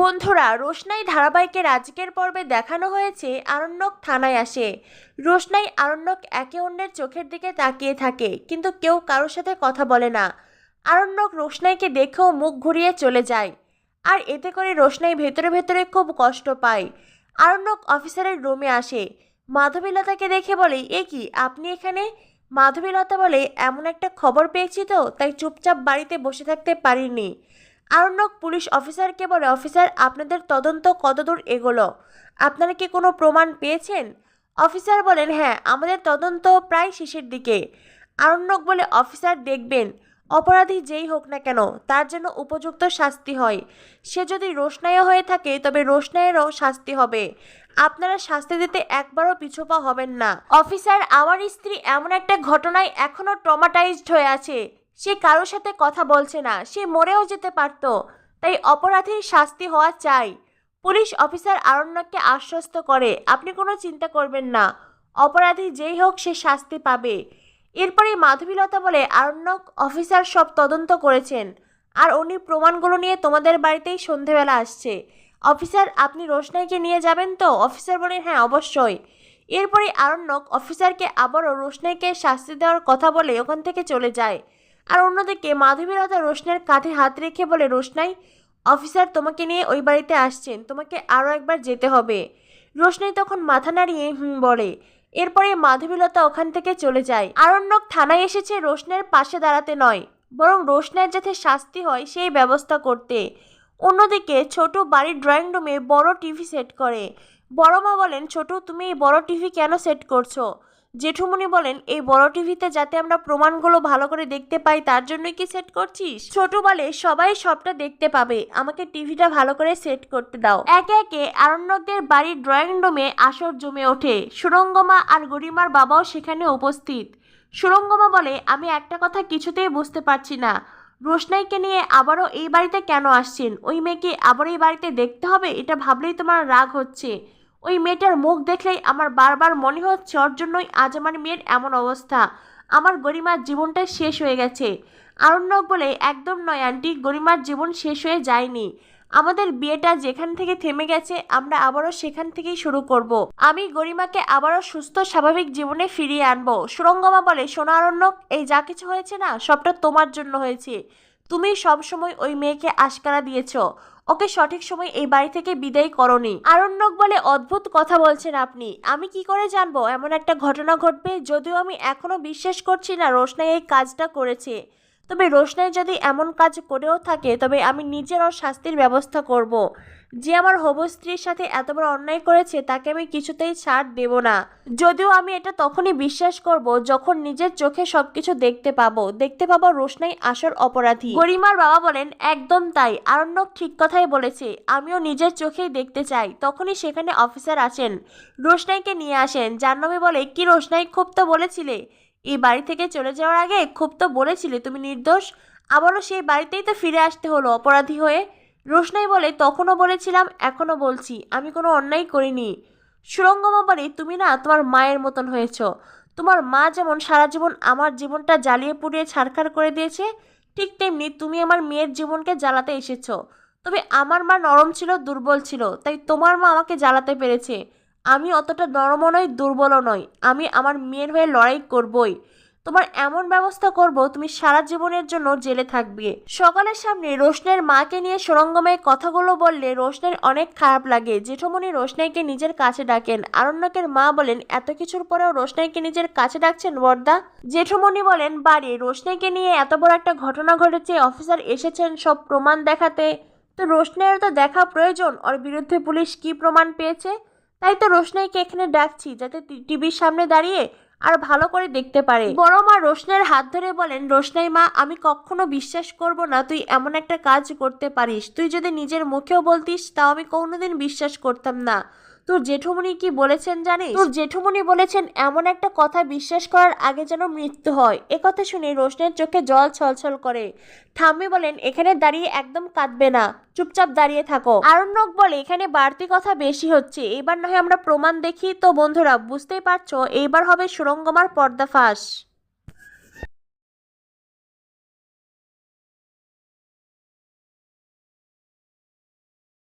বন্ধুরা, রোশনাই ধারাবাহিকের আজকের পর্বে দেখানো হয়েছে আরণ্যক থানায় আসে। রোশনাই আরণ্যক একে অন্যের চোখের দিকে তাকিয়ে থাকে, কিন্তু কেউ কারোর সাথে কথা বলে না। আরণ্যক রোশনাইকে দেখেও মুখ ঘুরিয়ে চলে যায়, আর এতে করে রোশনাই ভেতরে ভেতরে খুব কষ্ট পায়। আরণ্যক অফিসারের রুমে আসে। মাধবীলতাকে দেখে বলে, এ কি, আপনি এখানে? মাধবীলতা বলে, এমন একটা খবর পেয়েছি তো, তাই চুপচাপ বাড়িতে বসে থাকতে পারিনি। আরণ্যক পুলিশ অফিসারকে বলে, অফিসার, আপনাদের তদন্ত কতদূর এগোলো? আপনারা কি কোনো প্রমাণ পেয়েছেন? অফিসার বলেন হ্যাঁ আমাদের তদন্ত প্রায় শেষের দিকে। আরণ্যক বলে, অফিসার, দেখবেন, অপরাধী যেই হোক না কেন, তার জন্য উপযুক্ত শাস্তি হয়। সে যদি রোশনাইও হয়ে থাকে, তবে রোশনায়েরও শাস্তি হবে। আপনারা শাস্তি দিতে একবারও পিছুপা হবেন না। অফিসার, আমার স্ত্রী এমন একটা ঘটনায় এখনও ট্রমাটাইজড হয়ে আছে। সে কারোর সাথে কথা বলছে না, সে মরেও যেতে পারতো। তাই অপরাধীর শাস্তি হওয়া চাই। পুলিশ অফিসার আরণ্যককে আশ্বস্ত করে, আপনি কোনো চিন্তা করবেন না। অপরাধী যেই হোক সে শাস্তি পাবে। এরপরে মাধবীলতা বলে আরণ্যক অফিসার সব তদন্ত করেছেন। আর উনি প্রমাণগুলো নিয়ে তোমাদের বাড়িতেই সন্ধেবেলা আসছে। অফিসার, আপনি রোশনাইকে নিয়ে যাবেন তো? অফিসার বলেন হ্যাঁ অবশ্যই। এরপরে আরণ্যক অফিসারকে আবারও রোশনাইকে শাস্তি দেওয়ার কথা বলে ওখান থেকে চলে যায়। আর অন্যদিকে মাধবীলতা রোশনের কাঁধে হাত রেখে বলে, রোশনাই, অফিসার তোমাকে নিয়ে ওই বাড়িতে আসছেন, তোমাকে আরও একবার যেতে হবে। রোশনাই তখন মাথা নাড়িয়ে হুম বলে। এরপরে মাধবীলতা ওখান থেকে চলে যায়। আরণ্যক থানায় এসেছে, রোশনের পাশে দাঁড়াতে নয়, বরং রোশনের যাতে শাস্তি হয় সেই ব্যবস্থা করতে। অন্যদিকে ছোট বাড়ির ড্রয়িং রুমে বড় টিভি সেট করে। বড় মা বলেন, ছোট, তুমি এই বড় টিভি কেন সেট করছ? জেঠুমনি বলেন, এই বড় টিভিতে যাতে আমরা প্রমাণগুলো ভালো করে দেখতে পাই, তার জন্যই কি সেট করছিস? ছোট বলে, সবাই সবটা দেখতে পাবে। আমাকে টিভিটা ভালো করে সেট করতে দাও। একে একে আরণ্যকদের বাড়ির ড্রয়িং রুমে আসর জমে ওঠে। সুরঙ্গমা আর গরিমার বাবাও সেখানে উপস্থিত। সুরঙ্গমা বলে, আমি একটা কথা কিছুতেই বুঝতে পারছি না। রোশনাইকে নিয়ে আবারও এই বাড়িতে কেন আসছেন? ওই মেয়েকে আবার এই বাড়িতে দেখতে হবে? এটা ভাবলেই তোমার রাগ হচ্ছে। ওই মেয়েটার মুখ দেখলেই আমার বারবার মনে হচ্ছে ওর জন্যই আজ আমার মেয়ের এমন অবস্থা। আমার গরিমার জীবনটা শেষ হয়ে গেছে। আরণ্যক বলে, একদম নয়, আন্টি, গরিমার জীবন শেষ হয়ে যায়নি। আমাদের বিয়েটা যেখান থেকে থেমে গেছে, আমরা আবারও সেখান থেকেই শুরু করব। আমি গরিমাকে আবারও সুস্থ, স্বাভাবিক জীবনে ফিরিয়ে আনব। সুরঙ্গমা বলে সোনা আরণ্যক, এই যা কিছু হয়েছে না, সবটা তোমার জন্য হয়েছে। তুমি সবসময় ওই মেয়েকে আশকারা দিয়েছ। ওকে সঠিক সময় এই বাড়ি থেকে বিদায় করনি। আরণ্যক বলে, অদ্ভুত কথা বলছেন আপনি। আমি কি করে জানব? এমন একটা ঘটনা ঘটবে যদিও আমি এখনও বিশ্বাস করছি না রোশনাই এই কাজটা করেছে। তবে রোশনাই যদি এমন কাজ করেও থাকে, তবে আমি নিজের ওর শাস্তির ব্যবস্থা করব। যে আমার হবু স্ত্রীর সাথে এত বড় অন্যায় করেছে, তাকে আমি কিছুতেই ছাড় দেব না। যদিও আমি এটা তখনই বিশ্বাস করব যখন নিজের চোখে সবকিছু দেখতে পাবো। দেখতে পাবো রোশনাই আসল অপরাধী। গরিমার বাবা বলেন, একদম তাই। আরণ্যক ঠিক কথাই বলেছে, আমিও নিজের চোখেই দেখতে চাই। তখনই সেখানে অফিসার আসেন। রোশনাইকে নিয়ে আসেন। জাহ্নবী বলে, কি রোশনাই, খুব তো বলেছিলে। এই বাড়ি থেকে চলে যাওয়ার আগে খুব তো বলেছিলে তুমি নির্দোষ। আবারও সেই বাড়িতেই তো ফিরে আসতে হলো অপরাধী হয়ে। রোশনাই বলে, তখনও বলেছিলাম, এখনও বলছি। আমি কোনো অন্যায় করিনি। সুরঙ্গমা তুমি না তোমার মায়ের মতন হয়েছ। তোমার মা যেমন সারা জীবন আমার জীবনটা জ্বালিয়ে পুড়িয়ে ছাড়খাড় করে দিয়েছে, ঠিক তেমনি তুমি আমার মেয়ের জীবনকে জ্বালাতে এসেছ। তবে আমার মা নরম ছিল, দুর্বল ছিল, তাই তোমার মা আমাকে জ্বালাতে পেরেছে। আমি অতটা নরমও নই দুর্বলও নই। আমি আমার মেয়ের হয়ে লড়াই করবই। তোমার এমন ব্যবস্থা করব, তুমি সারা জীবনের জন্য জেলে থাকবে। সকালের সামনে রোশনের মাকে নিয়ে সুরঙ্গময় কথাগুলো বললে রোশনের অনেক খারাপ লাগে। জেঠমণি রোশনাইকে নিজের কাছে ডাকেন। আরণ্যকের মা বলেন, এত কিছুর পরেও রোশনাইকে নিজের কাছে ডাকছেন, বর্দা? জেঠমণি বলেন, বাড়ি, রোশনাইকে নিয়ে এত বড় একটা ঘটনা ঘটেছে, অফিসার এসেছেন সব প্রমাণ দেখাতে। তো রোশনাইয়ের তো দেখা প্রয়োজন, ওর বিরুদ্ধে পুলিশ কি প্রমাণ পেয়েছে? তাই তো রোশনাইকে এখানে ডাকছি যাতে টিভির সামনে দাঁড়িয়ে আর ভালো করে দেখতে পারে। বড় মা রোশনের হাত ধরে বলেন, রোশনাই মা, আমি কখনো বিশ্বাস করব না তুই এমন একটা কাজ করতে পারিস। তুই যদি নিজের মুখেও বলতিস, তাও আমি কোনোদিন বিশ্বাস করতাম না। তোর জেঠুমনি কি বলেছেন জানিস? তোর জেঠুমনি বলেছেন, এমন একটা কথা বিশ্বাস করার আগে যেন মৃত্যু হয়। এ কথা শুনে রোশনের চোখে জল ছলছল করে। ঠাম্মি বলেন, এখানে দাঁড়িয়ে একদম কাঁদবে না। চুপচাপ দাঁড়িয়ে থাকো। আরণ্যক বলে, এখানে বাড়তি কথা বেশি হচ্ছে। এবার নয় আমরা প্রমাণ দেখি? তো বন্ধুরা, বুঝতেই পারছ, এইবার হবে সুরঙ্গমার পর্দাফাঁস